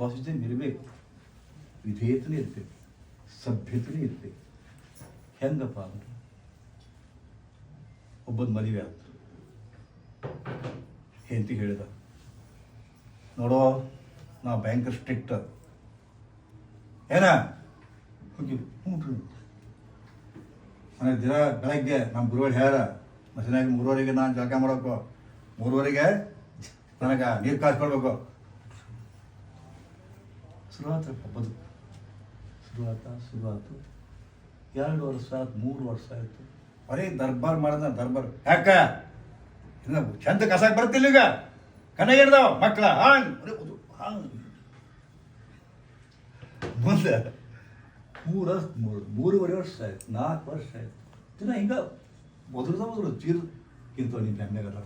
ಜೊತೆ ಇರಬೇಕು ವಿಧೇಯತನೇ ಇರಬೇಕು ಸಭ್ಯತೆನೇ ಇರಬೇಕು ಹೆಂಗಪ್ಪ ಅಂದ್ರೆ? ಒಬ್ಬನ ಮದುವೆ ಆಯ್ತು ಹೆಂಡತಿ ಹೇಳಿದ, ನೋಡೋ, ನಾ ಭಯಂಕರ ಸ್ಟ್ರಿಕ್ಟ್ ಏನ? ಹೋಗಿ ಹ್ಞೂ ನನಗೆ ದಿನ ಬೆಳಗ್ಗೆ ನಮ್ಮ ಗುರುಗಳು ಹೇಳ ಮಸಿನಾಗ ಮೂರುವರೆಗೆ ನಾನು ಜಳಕ ಮಾಡೋಕು ಮೂರುವರೆಗೆ ನನಗೆ ನೀರು ಕಾಸ್ಕೊಳ್ಬೇಕು. ಶುರುವಾತಪ್ಪ ಬದುಕು ಶುರುವಾತ ಶುರುವಾತು ಎರಡು ವರ್ಷ ಆಯ್ತು, ಮೂರು ವರ್ಷ ಆಯಿತು. ಬರೀ ದರ್ಬಾರ್ ಮಾಡಿದ ದರ್ಬಾರ್. ಯಾಕ? ಇನ್ನು ಚಂದ ಕಸಾಕ್ ಬರ್ತಿಲ್ಲ ಈಗ. ಕಣ್ಣಿಗೆ ಹಿಡ್ದಾವ ಮಕ್ಕಳ ಹಾಂ ಹಾಂಗ್. ಮುಂದೆ ಮೂರು ವರ್ಷ, ಮೂರು, ಮೂರುವರೆ ವರ್ಷ ಆಯ್ತು, ನಾಲ್ಕು ವರ್ಷ ಆಯ್ತು. ದಿನ ಹಿಂಗ ಮೊದಲು ಮೊದಲು ಚೀರ್ ಕಿಂತ ನಿಮ್ಮ ಫ್ಯಾಮ್ಲಿಯಾಗ ಅದಾರ.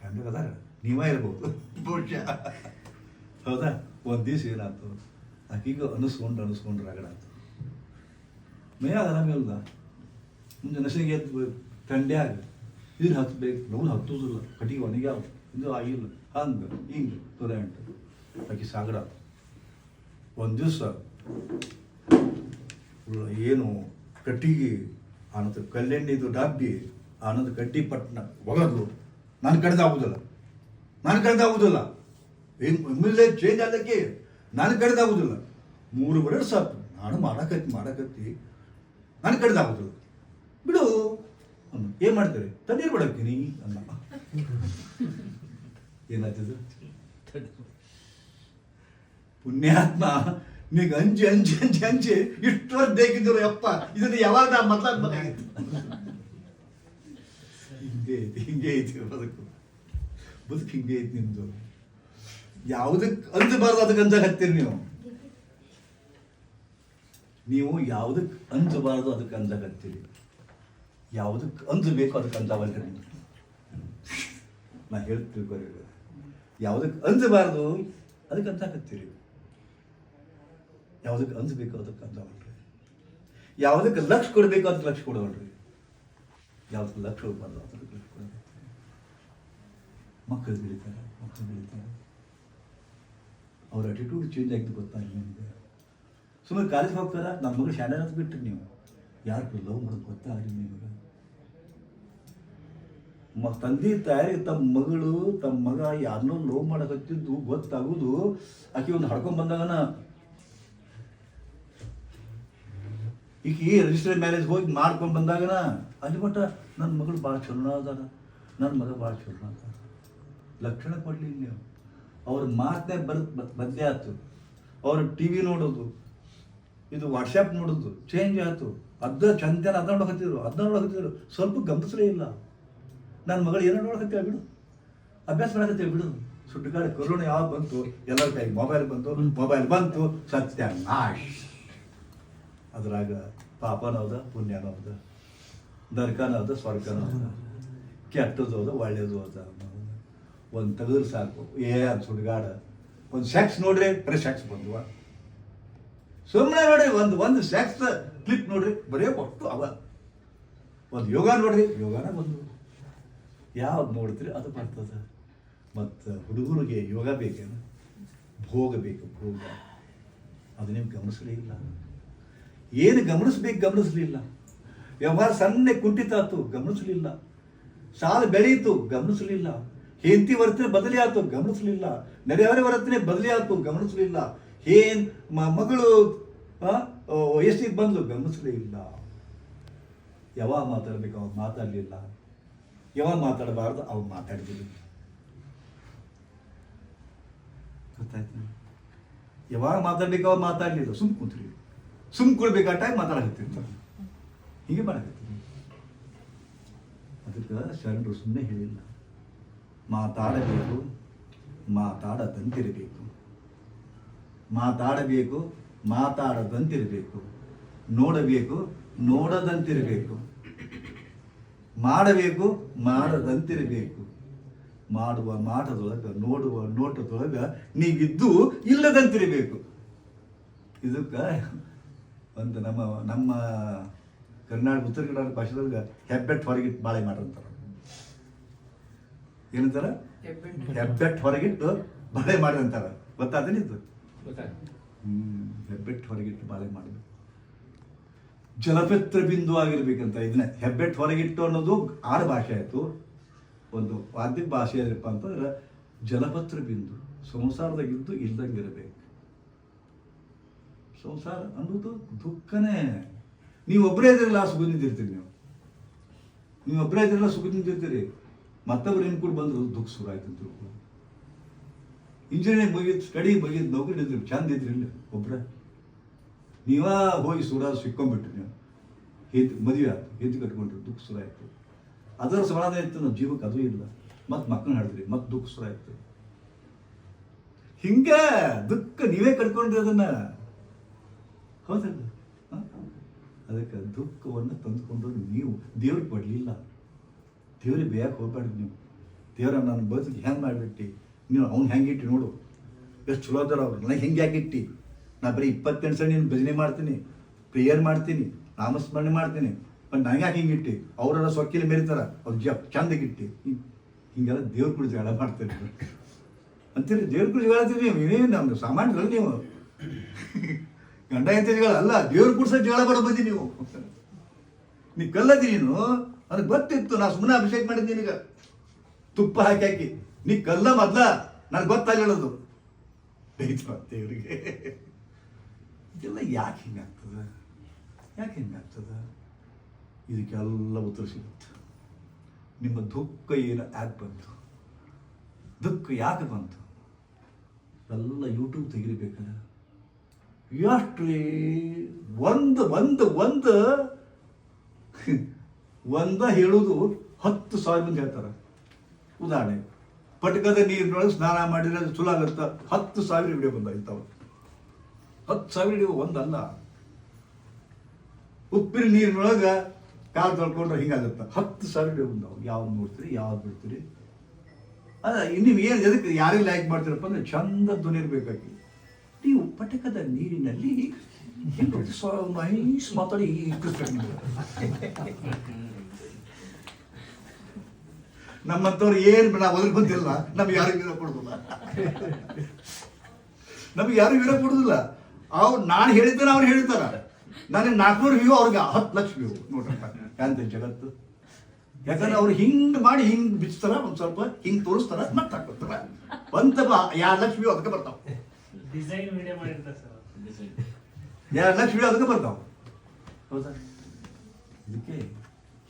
ಫ್ಯಾಮ್ಲಿಯಾಗ ಅದಾರ? ನೀವೇ ಇರ್ಬೋದು. ಹೌದಾ? ಒಂದು ದಿವಸ ಏನಾಯ್ತು? ಆಕೀಗ ಅನಿಸ್ಕೊಂಡು ಅನಿಸ್ಕೊಂಡು ರಗಡ ಆಯ್ತು. ಮೇಯಾಗ ಆರಾಮಿಲ್ಲ ಮುಂದೆ ನಶೆಗೆ ಎದ್ದು ಆಗ ಇದ್ರ ಹತ್ಬೇಕು ನೋವು ಹತ್ತುದಿಲ್ಲ, ಕಟ್ಟಿಗೆ ಒಣಗ್ಯಾವ. ಇದು ಆಗಿಲ್ಲ. ಹಂಗೆ, ಹಿಂಗೆ, ತೊಲೆ ಅಂಟು. ಆಕೆ ಸಾಗರ ಒಂದು ದಿವಸ ಏನು ಕಟ್ಟಿಗೆ ಆನಂದ ಕಲ್ಲೆಣ್ಣಿದು ಡಾಬ್ಬಿ ಆನಂದ ಕಡ್ಡಿ ಪಟ್ಟಣ ಒಗದು, ನಾನು ಕಡೆದ ನಾನು ನನ್ನ ಎಮ್ಮೆಲ್ಲೆ ಚೇಂಜ್ ಆದಕ್ಕೆ ನಾನು ಕಡೆದ ಮೂರು ವರ್ಷ ಸಾಕು. ನಾನು ಮಾಡಕತ್ತಿ ಮಾಡಕತ್ತಿ ನಾನು ಕಡೆದ ಬಿಡು. ಅನ್ನ ಏನ್ ಮಾಡ್ತಾರೆ? ತಣ್ಣೀರು ಬಿಡಕ್ತೀನಿ. ಅನ್ನ ಏನಾಗ್ತದೆ ಪುಣ್ಯಾತ್ಮ. ನೀಗ ಅಂಜಿ ಅಂಜಿ ಅಂಜಿ ಅಂಜಿ ಇಷ್ಟು ವರ್ಷ ಬೇಕಿದ್ರು ಯಪ್ಪ. ಇದನ್ನ ಯಾವಾಗ ನಾ ಮಾತಾಡ್ಬೇಕಾಗಿತ್ತು ಹಿಂಗೆ ಐತಿ ಹಿಂಗೆ ಐತಿ ಬದುಕು. ಬದುಕು ಹಿಂಗೆ ಐತಿ ನಿಮ್ದು. ಯಾವುದಕ್ಕೆ ಅಂಜಬಾರ್ದು ಅದಕ್ಕೆ ಅಂಜಾಗ ಹತ್ತೀರಿ ನೀವು? ನೀವು ಯಾವುದಕ್ಕೆ ಅಂಜಬಾರ್ದು ಅದಕ್ಕೆ ಅಂಜಾಗ ಹತ್ತೀರಿ? ಯಾವುದಕ್ಕೆ ಅಂಜಬೇಕು ಅದಕ್ಕೆ ಅಂಜಾವಲ್ರಿ ನೀವು? ನಾ ಹೇಳ್ತೀವಿ ಯಾವುದಕ್ಕೆ ಅಂಜಬಾರ್ದು ಅದಕ್ಕೆ ಅಂಜಾಕತ್ತೀರಿ ಯಾವುದಕ್ಕೆ ಅಂಜಬೇಕು ಅದಕ್ಕೆ ಅಂಜಾವಲ್ರಿ ಯಾವುದಕ್ಕೆ ಲಕ್ಷ ಕೊಡಬೇಕು ಅದಕ್ಕೆ ಲಕ್ಷ ಕೊಡವಲ್ರಿ? ಯಾವುದಕ್ಕೆ ಲಕ್ಷ ಕೊಡಬಾರ್ದು ಅದಕ್ಕೆ ಲಕ್ಷ ಕೊಡಬೇಕು ಮಕ್ಕಳು ಬೆಳಿತಾರೆ ಮಕ್ಕಳು ಬೆಳಿತಾರೆ. ಅವ್ರ ಅಟಿಟ್ಯೂಡ್ ಚೇಂಜ್ ಆಗಿದೆ ಗೊತ್ತಾಗಿಲ್ಲ ನಿಮಗೆ? ಸುಮ್ಮನೆ ಕಾಲೇಜ್ಗೆ ಹೋಗ್ತಾರ? ನನ್ನ ಮಗಳು ಶಾಲೆ ಅಂತ ಬಿಟ್ಟರೆ ನೀವು. ಯಾರು ಲವ್ ಮಾಡೋದು ಗೊತ್ತಾಗಲಿ ನಿಮಗೆ ಮ, ತಂದೆ ತಾಯಿ, ತಮ್ಮ ಮಗಳು, ತಮ್ಮ ಮಗ ಯಾರನ್ನೋ ಲವ್ ಮಾಡಕತ್ತಿದ್ದು ಗೊತ್ತಾಗೋದು. ಆಕೆ ಒಂದು ಹಡ್ಕೊಂಡ್ ಬಂದಾಗನ. ಈಕಿ ರಿಜಿಸ್ಟರ್ ಮ್ಯಾರೇಜ್ ಹೋಗಿ ಮಾಡ್ಕೊಂಡು ಬಂದಾಗನ. ಅಲ್ಲಿ ಮಟ್ಟ ನನ್ನ ಮಗಳು ಭಾಳ ಚಲೋ ಅದಾರ ನನ್ನ ಮಗ ಭಾಳ ಚಲೋ ಅದಾರ ಲಕ್ಷಣ ಕೊಡ್ಲಿ ನೀವು. ಅವ್ರ ಮಾತನ್ನೇ ಬರ್ ಬದಲೇ ಆಯ್ತು ಅವ್ರ ಟಿ ವಿ ನೋಡೋದು ಇದು ವಾಟ್ಸಪ್ ನೋಡೋದು ಚೇಂಜ್ ಆಯ್ತು ಅದ ಚಂದನ ಅದನ್ನ ನೋಡಕತ್ತಿದ್ರು ಅದನ್ನ ನೋಡಕತ್ತಿದ್ರು ಸ್ವಲ್ಪ ಗಮನಿಸಲೇ ಇಲ್ಲ. ನನ್ನ ಮಗಳು ಏನೋ ನೋಡಕತ್ತೀವ ಬಿಡು. ಅಭ್ಯಾಸ ಮಾಡಕತ್ತೀವಿ ಬಿಡು. ಸುಡ್ಡುಗಾಡ ಕೊರೋನಾ ಯಾವಾಗ ಬಂತು ಎಲ್ಲರ ಕೈ ಮೊಬೈಲ್ ಬಂತು ಮೊಬೈಲ್ ಬಂತು ಸತ್ಯ ನಾಶ್. ಅದ್ರಾಗ ಪಾಪನೂ ಹೌದ ಪುಣ್ಯನೂ ಹೌದ ನರಕನೂ ಹೌದ ಸ್ವರ್ಗನೂ ಹೌದ ಕೆಟ್ಟದ್ದು ಹೌದ ಒಳ್ಳೇದು ಹೌದ ಒಂದು ತೆಗೆದ್ರೆ ಸಾಕು. ಏ, ಅದು ಸುಡ್ಗಾಡ. ಒಂದು ಸೆಕ್ಸ್ ನೋಡ್ರಿ, ಬರೀ ಸೆಕ್ಸ್ ಬಂದ್ವ. ಸುಮ್ಮನೆ ನೋಡ್ರಿ, ಒಂದು ಒಂದು ಸೆಕ್ಸ್ ಕ್ಲಿಪ್ ನೋಡ್ರಿ, ಬರೀ ಒಟ್ಟು ಅವ. ಒಂದು ಯೋಗ ನೋಡ್ರಿ, ಯೋಗಾನ ಬಂದು ಯಾವ್ದು ನೋಡ್ತೀರಿ, ಅದು ಬರ್ತದೆ. ಮತ್ತು ಹುಡುಗರಿಗೆ ಯೋಗ ಬೇಕೇನು? ಭೋಗ ಬೇಕು, ಭೋಗ. ಅದು ನಿಮ್ಗೆ ಗಮನಿಸಲೇ ಇಲ್ಲ ಏನು ಗಮನಿಸ್ಬೇಕು, ಗಮನಿಸಲಿಲ್ಲ. ವ್ಯವಹಾರ ಸಣ್ಣ ಕುಂಟಿತಾತು ಗಮನಿಸಲಿಲ್ಲ. ಸಾಲ ಬೆಳೆಯಿತು ಗಮನಿಸಲಿಲ್ಲ. ಹೆಂಡತಿ ವರ್ತನೆ ಬದಲಿ ಆಯ್ತು ಗಮನಿಸಲಿಲ್ಲ. ನೆರೆಯವರ ವರ್ತನೆ ಬದಲಿ ಆಯ್ತು ಗಮನಿಸಲಿಲ್ಲ. ಏನ್ ಮಗಳು ವಯಸ್ಸಿಗೆ ಬಂದ್ಲು ಗಮನಿಸಲೇ ಇಲ್ಲ ಯಾವಾಗ ಮಾತಾಡ್ಬೇಕು? ಅವ್ರು ಮಾತಾಡಲಿಲ್ಲ. ಯಾವಾಗ ಮಾತಾಡಬಾರ್ದು? ಅವ್ರು ಮಾತಾಡಿದಿಲ್ಲ ಗೊತ್ತಾಯ್ತು? ಯಾವಾಗ ಮಾತಾಡ್ಬೇಕು? ಅವಾಗ ಮಾತಾಡಲಿಲ್ಲ. ಸುಮ್ ಕೂತ್ರಿ. ಸುಮ್ ಕೊಡ್ಬೇಕಾ ಟೈಮ್ ಹೀಗೆ ಮಾಡಕತ್ತೀವಿ ಅದಕ್ಕೆ ಶರಣರು ಸುಮ್ಮನೆ ಹೇಳಿಲ್ಲ. ಮಾತಾಡಬೇಕು, ಮಾತಾಡದಂತಿರಬೇಕು. ಮಾತಾಡಬೇಕು, ಮಾತಾಡದಂತಿರಬೇಕು. ನೋಡಬೇಕು, ನೋಡದಂತಿರಬೇಕು. ಮಾಡಬೇಕು, ಮಾಡದಂತಿರಬೇಕು. ಮಾಡುವ ಮಾಟದೊಳಗ, ನೋಡುವ ನೋಟದೊಳಗ ನೀವಿದ್ದು ಇಲ್ಲದಂತಿರಬೇಕು. ಇದಕ್ಕೆ ಒಂದು ನಮ್ಮ ನಮ್ಮ ಕರ್ನಾಟಕ, ಉತ್ತರ ಕನ್ನಡ ಭಾಷೆದೊಳಗೆ ಹೆಬ್ಬೆಟ್ಟು ಹೊರಗಿಟ್ಟು ಬಾಳೆ ಮಾಡ್ರಂತಾರ ಏನಂತಾರ? ಹೆಬ್ಬೆಟ್ ಹೊರಗಿಟ್ಟು ಬಾಳೆ ಮಾಡ್ರಂತಾರ ಗೊತ್ತಾದನಿದ್ದು ಗೊತ್ತಾಯ್ತು. ಹ್ಮ್ ಹೆಬ್ಬೆಟ್ಟು ಹೊರಗಿಟ್ಟು ಬಾಳೆ ಮಾಡಬೇಕು ಜಲಪತ್ರ ಬಿಂದು ಆಗಿರ್ಬೇಕಂತ ಇದನ್ನ. ಹೆಬ್ಬೆಟ್ಟು ಹೊರಗಿಟ್ಟು ಅನ್ನೋದು ಆರು ಭಾಷೆ ಆಯಿತು. ಒಂದು ವಾದ್ಯ ಭಾಷೆ ಏನಪ್ಪ ಅಂತಂದ್ರೆ ಜಲಪತ್ರ ಬಿಂದು. ಸಂಸಾರದಾಗಿದ್ದು ಇಲ್ದಂಗಿರಬೇಕು ಸಂಸಾರ ಅನ್ನೋದು ದುಃಖನೇ. ನೀವೊಬ್ಬರೇ ಇದ್ರಲ್ಲ ಸುಖ ನಿಂತಿರ್ತೀರಿ ನೀವು ನೀವು. ಒಬ್ಬರೇ ಇದ್ರಲ್ಲ ಸುಖ ನಿಂತಿರ್ತೀರಿ ಮತ್ತೊಬ್ರು ನಿಮ್ಮ ಕೂಡ ಬಂದರು? ದುಃಖ ಶುರು ಆಯ್ತು ಅಂತ ತಿಳ್ಕೊಂಡು. ಇಂಜಿನಿಯರಿಂಗ್ ಮುಗಿದು ಸ್ಟಡಿ ಮುಗಿದು ನೌಕರಿ ಇದ್ರು ಚಂದ ಇದ್ರಿ ಇಲ್ಲ, ಒಬ್ರ. ನೀವ ಹೋಗಿ ಸುಡ ಸಿಕ್ಕೊಂಡ್ಬಿಟ್ರಿ ನೀವು. ಹೇತು, ಮದುವೆ ಆಯ್ತು, ಹೇತು ಕಟ್ಕೊಂಡ್ರಿ, ದುಃಖ ಶುರು ಆಯ್ತು. ಅದರ ಸಮಾಧಾನ ಇತ್ತು ನಮ್ಮ ಜೀವಕ್ಕೆ ಅದು ಇಲ್ಲ. ಮತ್ತೆ ಮಕ್ಕಳನ್ನ ಹಾಡಿದ್ರಿ, ಮತ್ತೆ ದುಃಖ ಶುರು ಆಯ್ತು. ಹಿಂಗ ದುಃಖ ನೀವೇ ಕಟ್ಕೊಂಡ್ರಿ ಅದನ್ನ. ಹೌದಲ್ಲ? ಅದಕ್ಕೆ ದುಃಖವನ್ನು ತಂದುಕೊಂಡು ನೀವು. ದೇವ್ರಿಗೆ ಕೊಡಲಿಲ್ಲ. ದೇವ್ರಿಗೆ ಬೇಯಕ್ಕೆ ಹೋಗ್ಬೇಡ್ರಿ ನೀವು. ದೇವ್ರ ನನ್ನ ಬದುಕು ಹೆಂಗೆ ಮಾಡಿಬಿಟ್ಟು? ನೀವು ಅವ್ನು ಹೆಂಗೆ ಇಟ್ಟು ನೋಡು. ಎಷ್ಟು ಚಲೋ ಅದಾರ ಅವ್ರು. ನನಗೆ ಹೆಂಗೆ ಯಾಕಿಟ್ಟಿ ನಾ ಬರೀ ಇಪ್ಪತ್ತೆಂಟು ಸಲ ನೀನು ಭಜನೆ ಮಾಡ್ತೀನಿ, ಪ್ರೇಯರ್ ಮಾಡ್ತೀನಿ, ನಾಮಸ್ಮರಣೆ ಮಾಡ್ತೀನಿ. ಬಟ್ ನನಗೆ ಯಾಕೆ ಇಟ್ಟು? ಅವರೆಲ್ಲ ಸೊಕ್ಕಿಲಿ ಮೇರಿತಾರ, ಅವ್ರು ಜ ಚಂದಗಿಟ್ಟಿ ಹಿಂಗೆಲ್ಲ ದೇವ್ರ ಕೂಡ ಜಗಳ ಮಾಡ್ತೀರಿ ಅಂತೀರಿ, ದೇವ್ರ ಕೂಡ ಹೇಳ್ತೀರಿ ನೀವು. ಏನೇನು ನಮ್ದು ಸಾಮಾನ್ಯರಲ್ಲ ನೀವು. ಗಂಡ ಜಗಳ ಅಲ್ಲ, ದೇವ್ರ ಕುಡ್ಸ ಜಗಳ ಬರೋ ಬಂದಿ ನೀವು. ನೀ ಕಲ್ಲದಿ ನೀನು. ನನಗೆ ಗೊತ್ತಿತ್ತು, ನಾ ಸುಮ್ಮನೆ ಅಭಿಷೇಕ ಮಾಡಿದ್ದೆ ಈಗ ತುಪ್ಪ ಹಾಕಿ ಹಾಕಿ. ನೀ ಕಲ್ಲ ಮೊದ್ಲ, ನನಗೆ ಗೊತ್ತಾಗಿರೋದು ಹೇಳೋದು. ದೇವರಿಗೆ ಇದೆಲ್ಲ ಯಾಕೆ ಹಿಂಗಾಗ್ತದ ಯಾಕೆ ಹಿಂಗಾಗ್ತದ ಇದಕ್ಕೆಲ್ಲ ಉತ್ತರ ಸಿಗುತ್ತೆ. ನಿಮ್ಮ ದುಃಖ ಏನು ಯಾಕೆ ಬಂತು? ದುಃಖ ಯಾಕೆ ಬಂತು? ಎಲ್ಲ ಯೂಟ್ಯೂಬ್ ತೆಗಿಬೇಕಲ್ಲ ಎಷ್ಟು, ಒಂದು ಒಂದು ಒಂದು ಒಂದ ಹೇಳುವುದು ಹತ್ತು ಸಾವಿರ ಮಂದಿ ಹೇಳ್ತಾರೆ. ಉದಾಹರಣೆ, ಪಟಕದ ನೀರಿನೊಳಗೆ ಸ್ನಾನ ಮಾಡಿದ್ರೆ ಅದು ಚಲೋ ಆಗುತ್ತ. ಹತ್ತು ಸಾವಿರ ವಿಡಿಯೋ ಬಂದಾಗಿತ್ತಾವ ಹತ್ತು ಸಾವಿರ ವಿಡಿಯೋ ಒಂದಲ್ಲ. ಉಪ್ಪಿನ ನೀರಿನೊಳಗೆ ಕಾಲು ತೊಳ್ಕೊಂಡ್ರೆ ಹಿಂಗಾಗುತ್ತೆ ಹತ್ತು ಸಾವಿರ ವಿಡಿಯೋ ಬಂದಾವ ಯಾವ್ದು ನೋಡ್ತೀರಿ, ಯಾವ್ದು ಬಿಡ್ತೀರಿ? ಅದ, ನೀವು ಏನು ಎದಕ್ಕೆ ಯಾರಿಗೆ ಲೈಕ್ ಮಾಡ್ತೀರಪ್ಪ ಅಂದ್ರೆ ಚಂದ ಧ್ವನಿ ಇರ್ಬೇಕಾಗಿ ನೀವು ಪಟಕದ ನೀರಿನಲ್ಲಿ ಮಾತಾಡಿ ನಮ್ಮಂಥವ್ರು ಏನು ನಾವು ಒದರ್ ಬಂದಿಲ್ಲ. ನಮ್ಗೆ ಯಾರು ವೀರ ಕೊಡುದಿಲ್ಲ. ನಮ್ಗೆ ಯಾರು ವೀರ ಕೊಡುದಿಲ್ಲ. ಅವ್ರು ನಾನು ಹೇಳಿದ್ದೇನೆ ಅವ್ರು ಹೇಳ್ತಾರ. ನನಗೆ ನಾಲ್ಕುನೂರು ವ್ಯೂ ಅವ್ರಿಗೆ ಹತ್ತು ಲಕ್ಷ ವ್ಯೂ ನೋಡ್ರಪ್ಪ ಯಾಂತ ಜಗತ್ತು? ಯಾಕಂದ್ರೆ ಅವ್ರು ಹಿಂಗ್ ಮಾಡಿ ಹಿಂಗ್ ಬಿಚ್ತಾರ ಒಂದು ಸ್ವಲ್ಪ ಹಿಂಗ್ ತೋರಿಸ್ತಾರ ಮತ್ತೆ ಹಾಕ್ಬಿಡ್ತಾರ. ಒಂದ್ ಎರಡು ಲಕ್ಷ ವ್ಯೂ ಅದಕ್ಕೆ ಬರ್ತಾವ. ಎರಡು ಲಕ್ಷ ವ್ಯೂ ಅದಕ್ಕೆ ಬರ್ತಾವ. ಹೌದಾ? ಇದಕ್ಕೆ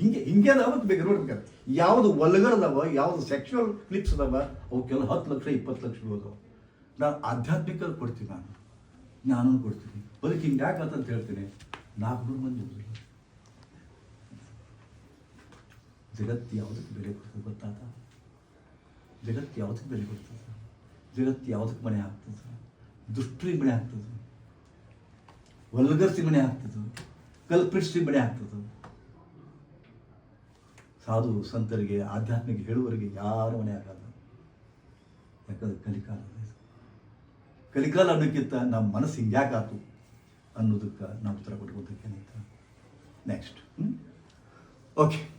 ಹಿಂಗೆ ಹಿಂಗೆ ಅದಾವ ಬೇಕು ನೋಡ್ಬೇಕು ಯಾವುದು ವಲ್ಗರ್ ಅದಾವ, ಯಾವ್ದು ಸೆಕ್ಷುವಲ್ ಕ್ಲಿಪ್ಸ್ ಅದಾವ, ಅವಕ್ಕೆಲ್ಲ ಹತ್ತು ಲಕ್ಷ, ಇಪ್ಪತ್ತು ಲಕ್ಷ ಅದಾವ. ನಾನು ಆಧ್ಯಾತ್ಮಿಕ ಕೊಡ್ತೀನಿ ನಾನು. ನಾನು ಕೊಡ್ತೀನಿ. ಬದುಕಿ ಹಿಂಗೆ ಯಾಕೆ ಅಂತ ಹೇಳ್ತೀನಿ? ನಾಲ್ಕುನೂರು ಮಂದಿ ಹೋಗಿಲ್ಲ ಜಗತ್ತು ಯಾವುದಕ್ಕೆ ಬೆಲೆ ಕೊಡ್ತದೆ ಗೊತ್ತಾತ? ಜಗತ್ತು ಯಾವುದಕ್ಕೆ ಬೆಲೆ ಕೊಡ್ತದೆ? ಜಗತ್ತು ಯಾವುದಕ್ಕೆ ಮನೆ ಆಗ್ತದೆ? ದುಷ್ಟರಿಗೆ ಮನೆ ಆಗ್ತದೆ. ವಲ್ಗರ್ಸಿ ಮನೆ ಆಗ್ತದೆ. ಕಲ್ಪಿಸಿ ಮನೆ ಆಗ್ತದೆ. ಸಾಧು ಸಂತರಿಗೆ, ಆಧ್ಯಾತ್ಮಿಕ ಹೇಳುವವರಿಗೆ ಯಾರು ಮನೆ ಆಗಲ್ಲ. ಯಾಕಂದ್ರೆ ಕಲಿಕಾಲ. ಕಲಿಕಾಲ ಅನ್ನೋಕ್ಕಿಂತ ನಮ್ಮ ಮನಸ್ಸು ಹಿಂಗ್ಯಾಕಾತು ಅನ್ನೋದಕ್ಕೆ ನಾವು ಉತ್ತರ ಕೊಟ್ಕೋತಕ್ಕೆ ನೆಕ್ಸ್ಟ್ ಓಕೆ